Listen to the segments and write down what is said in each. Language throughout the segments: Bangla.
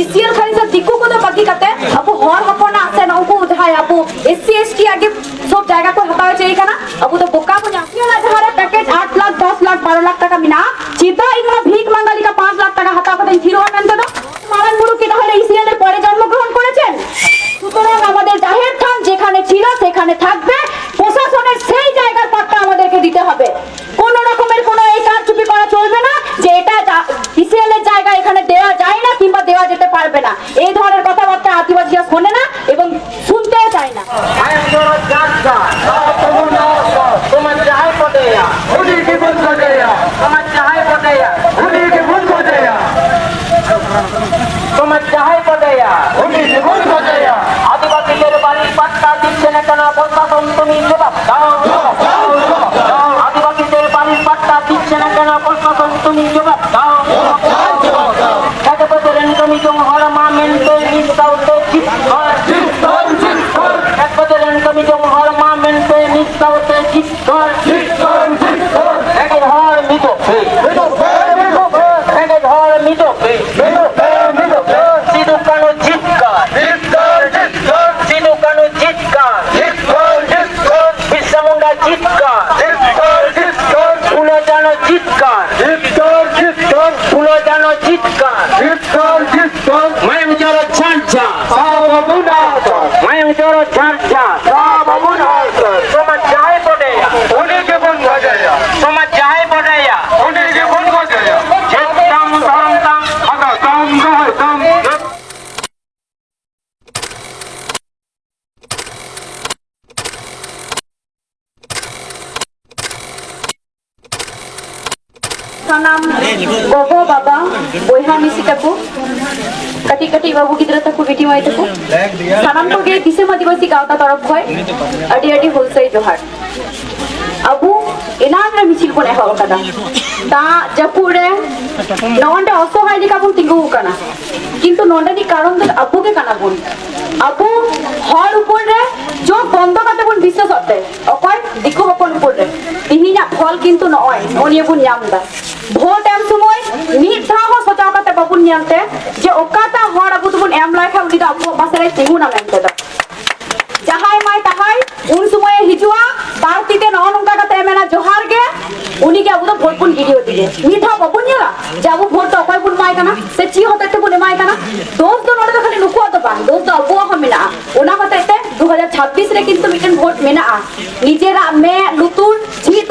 ಇಸಿಎಲ್ ಖರೀದಿಸೋ ದಿಕ್ಕೂ ಬಗ್ಗೆ ಕತೆ ಅಪ್ಪು ना ಹಪ್ಪಣ ना, उनको उधर है अब वो एससी एसटी आगे सब जाएगा, कोई हटावे चाहिए ना। अब तो बोका को जाती है जहाँ पैकेज आठ लाख 10 लाख 12 लाख तक मिना चिता इतना সাজায়া। আদিবাসীদের বাড়ি পাট্টা দিচ্ছে না কেন? প্রশাসন তুমি জবাব দাও। আদিবাসীদের বাড়ির পাট্টা দিচ্ছে না কেন? প্রশাসন তুমি জবাব দাও। তুমি তোমার মামেন্টে নিজ কাউকে ঠিক হয়। মায়ম চলো ছাড় ছাড় সমাজ ᱠᱟᱱᱟᱢ ᱜᱚᱜᱚ ᱵᱟᱵᱟ ᱵᱚᱭᱦᱟ ᱢᱤᱥᱤ ᱛᱟᱠᱚ ᱠᱟᱹᱴᱤᱡ ᱠᱟᱹᱴᱤᱡ ᱵᱟᱹᱵᱩ ᱜᱤᱫᱽᱨᱟᱹ ᱛᱟᱠᱚ ᱵᱤᱴᱤ ᱢᱟᱹᱭ ᱛᱟᱠᱚ ᱥᱟᱱᱟᱢ ᱠᱚᱜᱮ ᱫᱤᱥᱚᱢ ᱟᱹᱫᱤᱵᱟᱹᱥᱤ ᱜᱟᱶᱛᱟ ᱛᱚᱨᱚᱯ ᱠᱷᱚᱡ ᱟᱹᱰᱤ ᱟᱹᱰᱤ ᱦᱩᱞᱥᱟᱹᱭ ᱡᱚᱦᱟᱨ ᱟᱵᱚ ᱮᱱᱟᱝ ᱨᱮ ᱢᱤᱪᱷᱤᱞ ᱵᱚᱱ ᱮᱦᱚᱵ ᱟᱠᱟᱫᱟ ᱫᱟᱜ ᱡᱟᱹᱯᱩᱫ ᱨᱮ ᱱᱚᱸᱰᱮ ᱚᱥᱚᱦᱟᱭ ᱞᱮᱠᱟ ᱵᱚᱱ ᱛᱤᱸᱜᱩ ᱟᱠᱟᱱᱟ ᱠᱤᱱᱛᱩ ᱱᱚᱸᱰᱮᱱᱤᱡ ᱠᱟᱨᱚᱱ ᱫᱚ ᱟᱵᱚ ᱜᱮ ᱠᱟᱱᱟ ᱵᱚᱱ ᱟᱵᱚ ᱦᱚᱲ ᱩᱯᱚᱨ ᱨᱮ ᱡᱳᱜ ᱵᱚᱱᱫᱚ ᱠᱟᱛᱮ ᱵᱚᱱ ᱵᱤᱥᱥᱟᱥᱚᱜ ᱛᱮ ᱚᱠᱚᱭ ᱫᱤᱠᱩ ᱦᱚᱯᱚᱱ ᱩᱯᱚᱨ ᱨᱮ ᱛᱤᱦᱤᱧᱟᱜ ᱯᱷᱚᱞ ᱠᱤᱱᱛᱩ ᱱᱚᱜᱼᱚᱭ ᱱᱚᱜᱼᱚ ᱱᱤᱭᱟᱹ ᱵᱚᱱ ᱧᱟᱢ ᱮᱫᱟ ᱵᱷᱳᱴ ᱮᱢ ᱥᱚᱢᱚᱭ ᱢᱤᱫ ᱫᱷᱟᱣ ᱦᱚᱸ ᱥᱚᱪᱟᱣ ᱠᱟᱛᱮ ᱵᱟᱵᱚᱱ ᱧᱮᱞ ᱛᱮ ᱡᱮ ᱚᱠᱟᱴᱟᱜ ᱦᱚᱲ ᱟᱵᱚ ᱫᱚᱵᱚᱱ ᱮᱢ ᱞᱟᱭ ᱠᱷᱟᱱ ᱩᱱᱤ ᱫᱚ ᱟᱵᱚᱣᱟᱜ ᱯᱟᱥᱮ ᱨᱮ ᱛᱤᱸᱜᱩᱱᱟ ᱢᱮᱱᱛᱮ ᱫᱚ ᱡᱟᱦᱟᱸᱭ ᱢᱟᱭ ᱛᱟᱦᱟᱭ ᱩᱱ ᱥᱚᱢᱚᱭ ᱦᱤᱡᱩᱜᱼᱟ ᱵᱟᱨ ᱛᱤᱛᱮ ᱱᱚᱜᱼᱚ ᱱᱚᱝᱠᱟ ᱠᱟᱛᱮ ᱮ ᱢᱮᱱᱟ ᱡᱚᱦᱟᱨ ᱜᱮ ᱩᱱᱤ ᱜᱮ ᱟᱵᱚ ᱫᱚ ᱵᱷᱳᱴ ᱵᱚᱱ ᱜᱤᱰᱤ ᱟᱫᱮᱜᱮ ᱢᱤᱫ ᱫᱷᱟᱣ ᱵᱟᱵᱚᱱ ᱧᱮᱞᱟ ᱡᱮ ᱟᱵᱚ ᱵᱷᱳᱴ ᱫᱚ ᱚᱠᱚᱭ ᱵᱚᱱ ᱮᱢᱟᱭ ᱠᱟᱱᱟ ᱥᱮ ᱪᱮᱫ ᱦᱚᱛᱮᱡ ᱛᱮᱵᱚᱱ ᱮᱢᱟᱭ ᱠᱟᱱᱟ ᱫᱳᱥ ᱫᱚ ᱱᱚᱰᱮ ᱫᱚ ᱠᱷᱟᱹᱞᱤ ᱱᱩᱠᱩᱣᱟᱜ ᱫᱚ ᱵᱟᱝ ᱫᱳᱥ ᱫᱚ ᱟᱵᱚᱣᱟᱜ ᱦᱚᱸ ᱢᱮᱱᱟᱜᱼᱟ ᱚᱱᱟ ᱦᱚᱛᱮᱡ ᱛᱮ ᱫᱩ ᱦᱟᱡᱟᱨ ᱪᱷᱟᱵᱵᱤᱥ ᱨᱮ ᱠᱤᱱᱛᱩ ᱢᱤᱫᱴᱮᱱ ᱵᱷᱳᱴ ᱢᱮᱱᱟᱜᱼᱟ ᱱᱤᱡᱮᱨᱟᱜ ᱢᱮᱫ ᱞᱩᱛᱩᱨ ᱡᱷᱤᱡ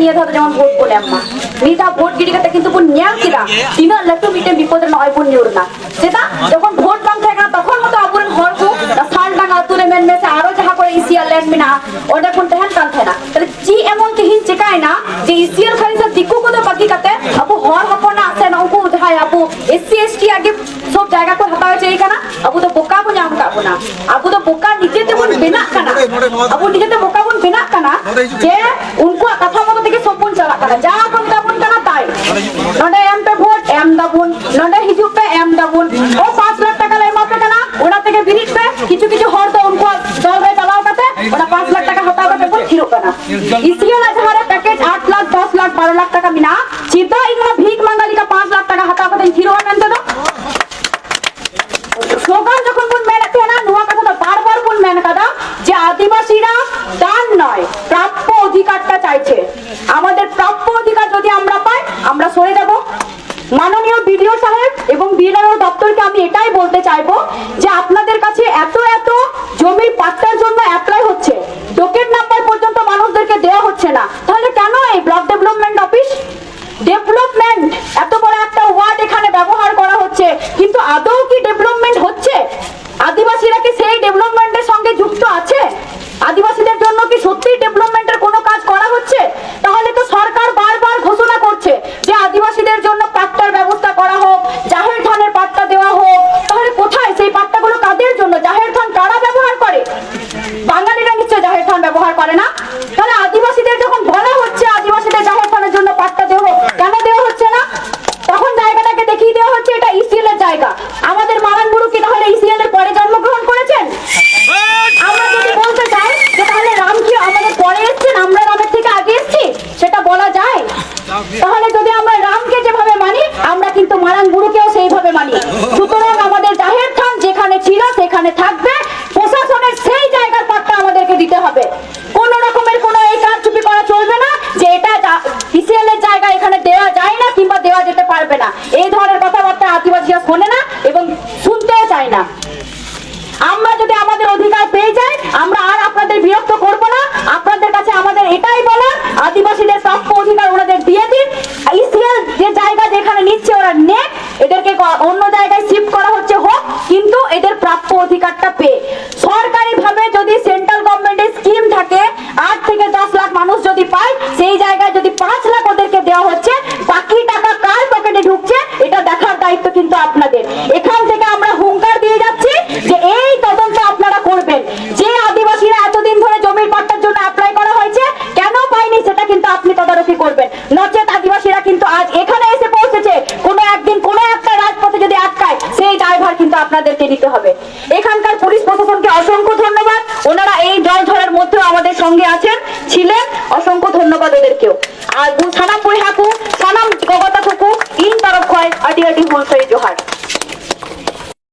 නියදහට ජමන් බෝඩ් පොලම්මා මීදා බෝඩ් ගිඩිකට কিন্তু বুন নিয়াম কিদা তিনা লাটু মিটে বিপদে নয় বুন নিউরনা সেটা যখন ভোট বাং থাকে তখন মতো আবুরেন হর কো সাল ডাং আতুরে মেন মেসে আরও যাহা করে ইসিআর ল্যান্ড মিনা ওটা কোন তেহেন কান থানা তাহলে জি এমন তেহিন চেকায় না যে ইসিআর খালি সব দিকু কো তো বাকি কাতে আবু হর হপন না আছে না উকু উধায় আবু এসসি এসটি আগে সব জায়গা কো হতাও চাই কানা আবু তো বোকা বো জাম কাবো না আবু তো বোকা নিজে তে বুন বিনা কানা। আবু নিজে তে বোকা বুন বিনা কানা যে উনকু কথা মতো ᱠᱟᱱᱟ ᱡᱟ ᱠᱚ ᱢᱮᱛᱟ ᱠᱟᱱᱟ ᱛᱟᱭ ᱱᱚᱰᱮ ᱮᱢ ᱯᱮ ᱵᱷᱳᱴ ᱮᱢ ᱫᱟᱵᱚᱱ ᱱᱚᱸᱰᱮ ᱦᱤᱡᱩᱜ ᱯᱮ ᱮᱢ ᱫᱟᱵᱚᱱ ᱚᱠᱟ সরে যাব মাননীয় বিডিও সাহেব এবং বিএলআরও দপ্তরকে আমি এটাই বলতে চাইব যে আপনাদের কাছে এত এত জমির পাট্টার জন্য অ্যাপ্লাই হচ্ছে। টোকেন নাম্বার পর্যন্ত মানুষদেরকে দেওয়া হচ্ছে না। তাহলে কেন এই ব্লক ডেভেলপমেন্ট অফিস ডেভেলপমেন্ট এত বড় একটা ওয়ার্ড এখানে ব্যবহার করা হচ্ছে। কিন্তু আদৌ কি ডেভেলপমেন্ট হচ্ছে আদিবাসীরা কি সেই ডেভেলপমেন্টের সঙ্গে যুক্ত আছে আদিবাসীদের জন্য কি সত্যি ডেভেলপমেন্টের কোনো কাজ করা হচ্ছে তাহলে তো সরকার বারবার ঘোষণা করছে যে আদিবাসীদের জন্য পাট্টার ব্যবস্থা করা হোক জাহের ধানের পাট্টা দেওয়া হোক তাহলে কোথায় সেই পাট্টাগুলো কাদের জন্য জাহের ধান কারা ব্যবহার করে বাঙালিরা নিশ্চয় জাহের ধান ব্যবহার করে না তাহলে আদিবাসীদের যখন বলা হচ্ছে আদিবাসীদের জাহের ধানের জন্য পাট্টা দেওয়া হোক কেন দেওয়া হচ্ছে না তখন জায়গাটাকে দেখিয়ে দেওয়া হচ্ছে এটা ইসিএল এর জায়গা আমাদের মারান গুরু কি তাহলে ইসিএল এর পরে জন্মগ্রহণ করেছেন আমরা যদি বলতে চাই যে তাহলে রাম কি আমাদের পরে এসছেন আমরা রামের থেকে আগে এসছি সেটা বলা যায় তাহলে যদি আমরা রামকে যেভাবে মানি আমরা কিন্তু মারান গুরুকেও সেইভাবে মানি সুতরাং আমাদের কথাবার্তা আদিবাসীরা শোনে না এবং শুনতেও চায় না আমরা যদি আমাদের অধিকার পেয়ে যাই, আমরা আর আপনাদের বিরক্ত করব না। আপনাদের কাছে আমাদের এটাই বলা, আদিবাসীদের প্রাপ্য অধিকার ওনাদের দিয়ে দিন। ইসিএল যে জায়গা যেখানে নিচ্ছে, ওরা নেক। এদেরকে অন্য জায়গায় শিফট করা হচ্ছে, হোক, কিন্তু এদের প্রাপ্য অধিকারটা পেয়ে। সরকারি ভাবে যদি সেন্ট্রাল গভর্নমেন্টের স্কিম থাকে, আট থেকে দশ লাখ মানুষ যদি পায়, সেই জায়গায় যদি পাঁচ লাখ ওদেরকে দেওয়া হচ্ছে